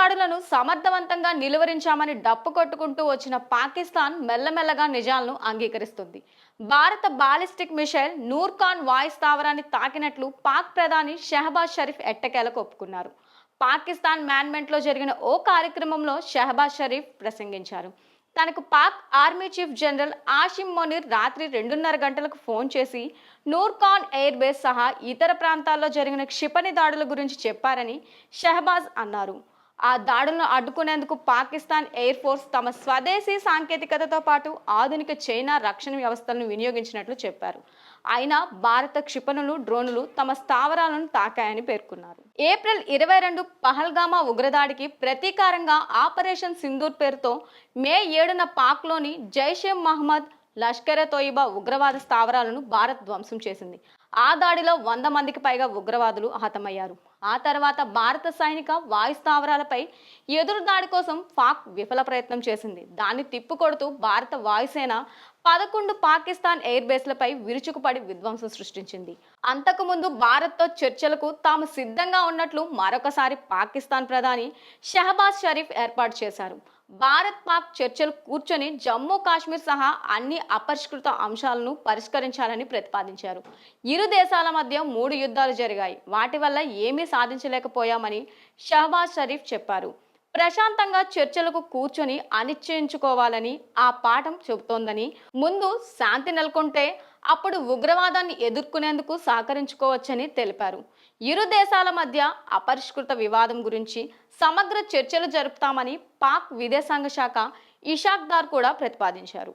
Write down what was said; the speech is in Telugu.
దాడులను సమర్థవంతంగా నిలువరించామని డప్పు కొట్టుకుంటూ వచ్చిన పాకిస్తాన్ మెల్లమెల్లగా నిజాలను అంగీకరిస్తుంది. భారత బాలిస్టిక్ మిషైల్ నూర్ఖాన్ వాయు స్థావరాన్ని తాకినట్లు పాక్ ప్రధాని షెహబాజ్ షరీఫ్ ఎట్టకేలకు ఒప్పుకున్నారు. పాకిస్తాన్ మ్యాన్మెంట్లో జరిగిన ఓ కార్యక్రమంలో షెహబాజ్ షరీఫ్ ప్రసంగించారు. తనకు Pak army chief general Asim Munir రాత్రి రెండున్నర గంటలకు ఫోన్ చేసి నూర్ఖాన్ ఎయిర్ బేస్ సహా ఇతర ప్రాంతాల్లో జరిగిన క్షిపణి దాడుల గురించి చెప్పారని షెహబాజ్ అన్నారు. ఆ దాడులను అడ్డుకునేందుకు పాకిస్తాన్ ఎయిర్ ఫోర్స్ తమ స్వదేశీ సాంకేతికతతో పాటు ఆధునిక చైనా రక్షణ వ్యవస్థలను వినియోగించినట్లు చెప్పారు. అయినా భారత క్షిపణులు డ్రోనులు తమ స్థావరాలను తాకాయని పేర్కొన్నారు. ఏప్రిల్ ఇరవై రెండు పహల్గామా ఉగ్రదాడికి ప్రతీకారంగా ఆపరేషన్ సింధూర్ పేరుతో మే ఏడున పాక్లోని జైషే మహమ్మద్ లష్కరే తోయిబా ఉగ్రవాద స్థావరాలను భారత్ ధ్వంసం చేసింది. ఆ దాడిలో వంద మందికి పైగా ఉగ్రవాదులు హతమయ్యారు. ఆ తర్వాత భారత సైనిక వాయు స్థావరాలపై ఎదురు దాడి కోసం పాక్ విఫల ప్రయత్నం చేసింది. దాన్ని తిప్పికొడుతూ భారత వాయుసేన పదకొండు పాకిస్తాన్ ఎయిర్ బేస్లపై విరుచుకుపడి విధ్వంసం సృష్టించింది. అంతకుముందు భారత్తో చర్చలకు తాము సిద్ధంగా ఉన్నట్లు మరొకసారి పాకిస్తాన్ ప్రధాని షహబాజ్ షరీఫ్ ఏర్పాటు చేశారు. భారత్ పాక్ చర్చలు కూర్చొని జమ్మూ కాశ్మీర్ సహా అన్ని అపరిష్కృత అంశాలను పరిష్కరించాలని ప్రతిపాదించారు. ఇరు దేశాల మధ్య మూడు యుద్ధాలు జరిగాయి. వాటి వల్ల ఏమీ సాధించలేకపోయామని షహబాజ్ షరీఫ్ చెప్పారు. ప్రశాంతంగా చర్చలకు కూర్చొని అనిశ్చయించుకోవాలని ఆ పాఠం చెబుతోందని ముందు శాంతి నెలకొంటే అప్పుడు ఉగ్రవాదాన్ని ఎదుర్కొనేందుకు సహకరించుకోవచ్చని తెలిపారు. ఇరు దేశాల మధ్య అపరిష్కృత వివాదం గురించి సమగ్ర చర్చలు జరుపుతామని పాక్ విదేశాంగ శాఖ ఇషాక్ దార్ కూడా ప్రతిపాదించారు.